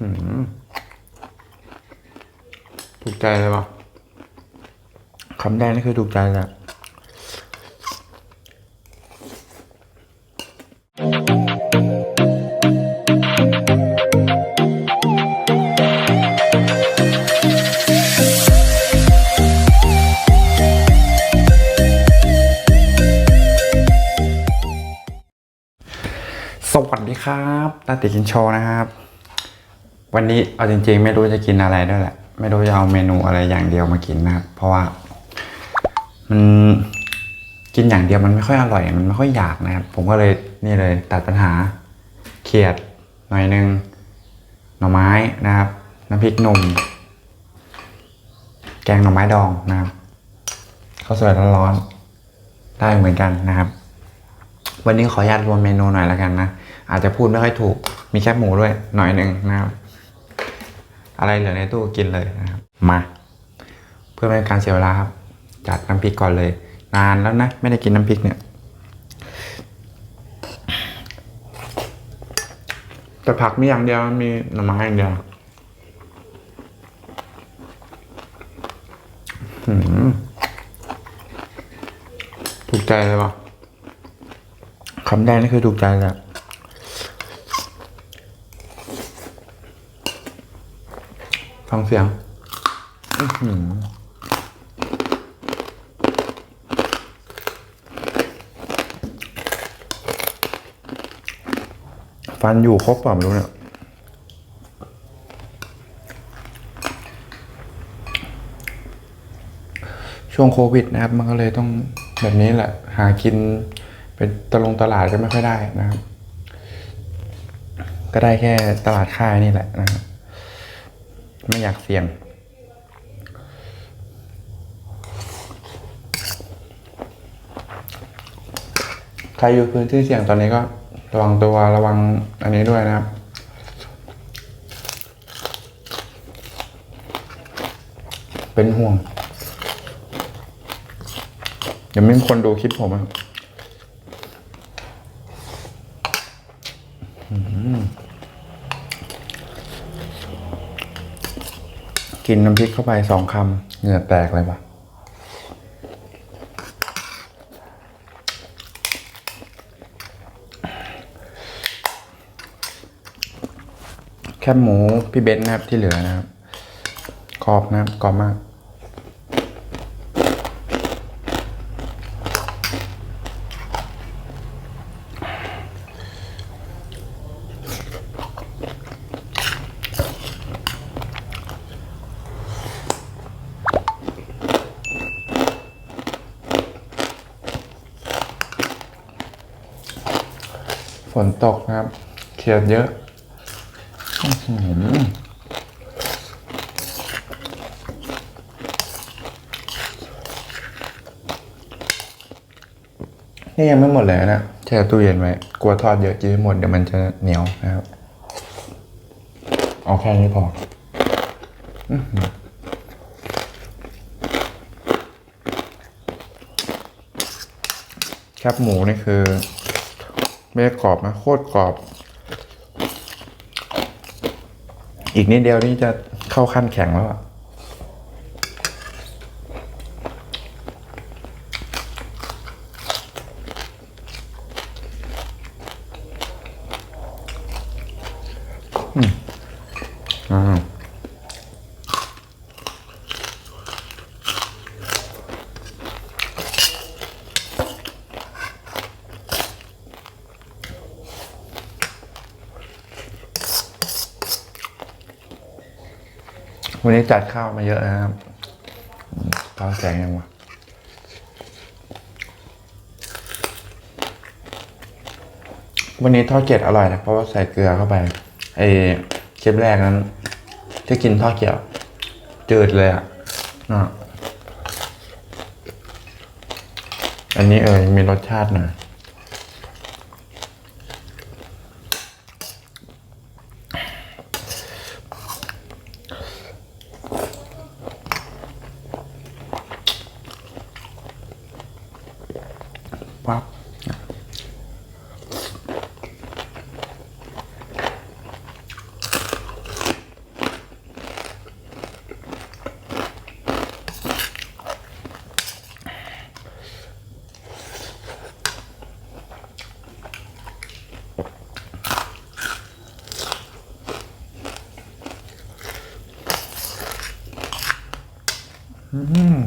ถูกใจเลยป่ะคำแรกนี่คือถูกใจเละสวัสดีครับตาติกินโชนะครับ วันนี้เอาจริง ๆ ไม่รู้จะกินอะไรด้วยแหละ ไม่รู้จะเอาเมนูอะไรอย่างเดียวมากินนะครับ เพราะว่า มันกินอย่างเดียวมันไม่ค่อยอร่อย มันไม่ค่อยอยากนะครับ ผมก็เลยนี่เลย ตัดปัญหาเขียดหน่อยหนึงหน่อไม้นะครับ น้ำพริกหนุ่ม แกงหน่อไม้ดองนะครับข้าวสวยร้อนๆได้เหมือนกันนะครับ วันนี้ขออนุญาตรวมเมนูหน่อยแล้วกันนะอาจจะพูดไม่ค่อยถูกมีแคบหมูด้วยหน่อยหนึ่งนะครับ อะไรเหลือในตู้กินเลยนะครับมา เพื่อไม่ให้การเสียเวลาครับ จัดน้ำพริกก่อนเลย นานแล้วนะ ไม่ได้กินน้ำพริกเนี่ยแต่ผักมีอย่างเดียวมีหน่อไม้อย่างเดียวถูกใจเลยปะคำแรกนี่คือถูกใจเลยอะ ฟังเสียงอื้อหือฟันอยู่ครบเปล่าไม่รู้เนี่ยช่วงโควิดนะครับ มันก็เลยต้องแบบนี้แหละ หากินเป็นตะลงตลาดก็ไม่ค่อยได้นะครับ ก็ได้แค่ตลาดค่ายนี่แหละนะครับ ไม่อยากเสี่ยง ใครอยู่พื้นที่เสี่ยงตอนนี้ก็ระวังตัวระวังอันนี้ด้วยนะครับเป็นห่วง เดี๋ยวไม่มีคนดูคลิปผมอะ กินน้ำพริกเข้าไปสองคำเหงื่อแตกเลยปะแคบหมูพี่เบนซ์นะครับที่เหลือนะครับกรอบนะครับกรอบมาก นตกนะครับ เขียดเยอะอื้อหือนี่ยังไม่หมดเลยนะแช่ตู้เย็นไว้กลัวทอดเยอะกินไม่หมดเดี๋ยวมันจะเหนียวนะครับเอาแค่นี้พอแคบหมูนี่คือ เม่กรอบนะโคตรกรอบ อีกนิดเดียวนี่จะเข้าขั้นแข็งแล้วอะ วันนี้จัดข้าวมาเยอะนะครับข้าวแกงยังวะวันนี้ทอดเกล็ดอร่อยนะเพราะว่าใส่เกลือเข้าไปไอ้คลิปแรกนั้น ที่กินทอดเกล็ดจืดเลยอะอะอันนี้เออมีรสชาติหน่อย 와. 음.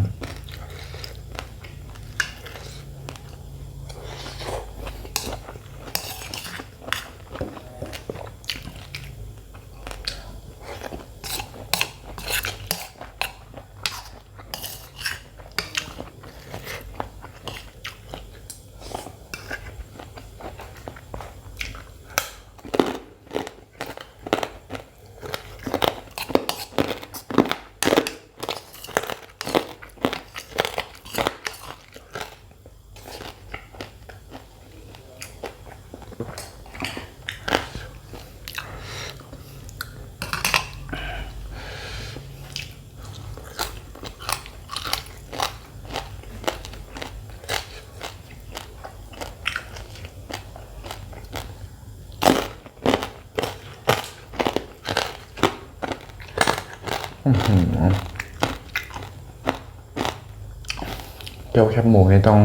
เปรี้ยวแคบหมูนี่ต้อง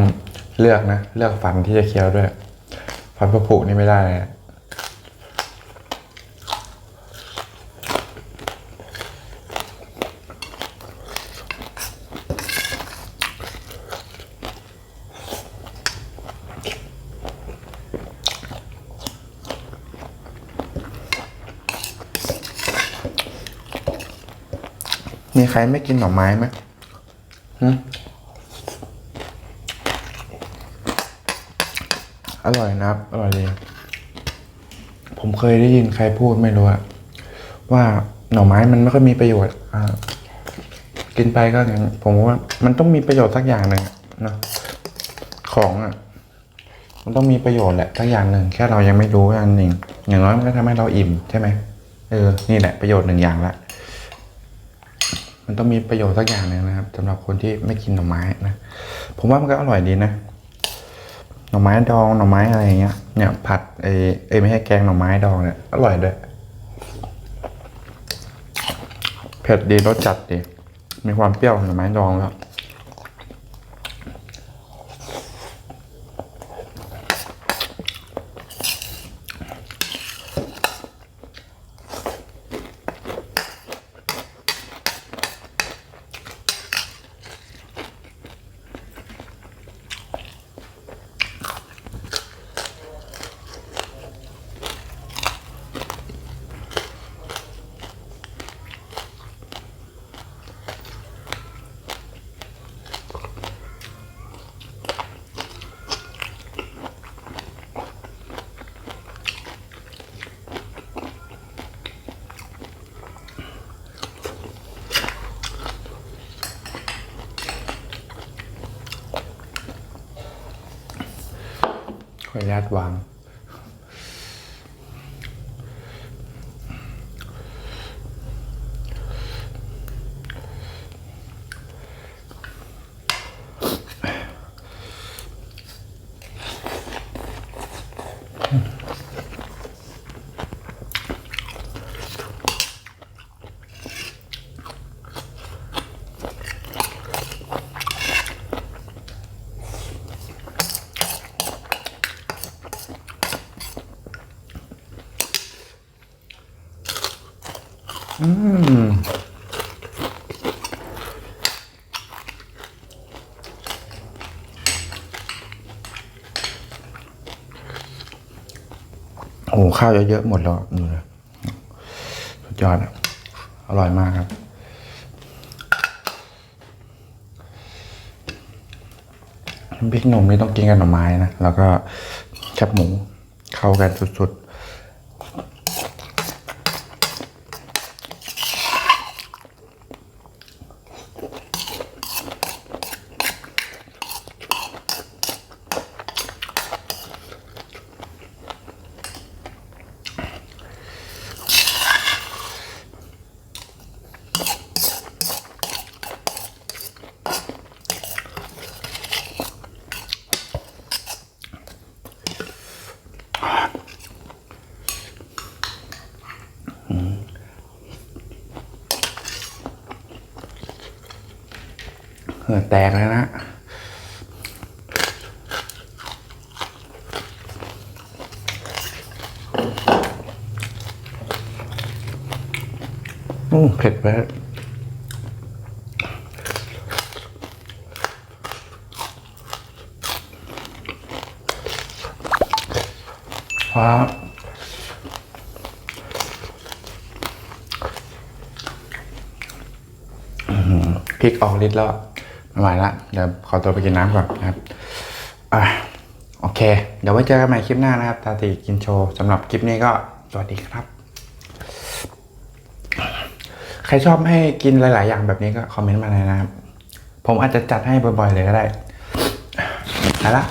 เลือกนะ เลือกฟันที่จะเคี้ยวด้วย ฟันผุนี่ไม่ได้เลย ใครไม่กินหน่อไม้ไหมอร่อยนะครับ อร่อยดี ผมเคยได้ยินใครพูดไม่รู้อะว่าหน่อไม้มันไม่ค่อยมีประโยชน์อ่ากินไปก็อย่างผมว่า มันต้องมีประโยชน์สักอย่างหนึ่งนะของอะมันต้องมีประโยชน์แหละสักอย่างหนึ่งแค่เรายังไม่รู้แค่นั้นเองอย่างน้อยมันก็ทำให้เราอิ่มใช่ไหมเออนี่แหละประโยชน์หนึ่งอย่างละ มันต้องมีประโยชน์สักอย่างหนึ่งนะครับสำหรับคนที่ไม่กินหน่อไม้นะผมว่ามันก็อร่อยดีนะหน่อไม้ดองหน่อไม้อะไรอย่างเงี้ย เนี่ยผัดเออเอยไม่ใช่แกงหน่อไม้ดองเนี่ยอร่อยด้วยเผ็ดดีรสจัดดีมีความเปรี้ยวหน่อไม้ดองแล้ว ญาตวาง โอ้โหข้าวเยอะๆหมดแล้วดูนะสุดยอดอะอร่อยมากครับ พริกหนุ่มนี่ต้องกินกับหน่อไม้นะ แล้วก็แคบหมูเข้ากันสุดๆ เหอแตกแล้วนะอืมเผ็ดไปฟ้าพริกออกฤทธิ์แล้ว ไม่ไหวละเดี๋ยวขอตัวไปกินน้ำก่อนนะครับอะโอเค เดี๋ยวไว้เจอกันใหม่คลิปหน้านะครับ ตาติกินโชว์สำหรับคลิปนี้ก็สวัสดีครับ ใครชอบให้กินหลาย ๆ อย่างแบบนี้ก็คอมเมนต์มาเลยนะครับ ผมอาจจะจัดให้บ่อย ๆ เลยก็ได้ไปละ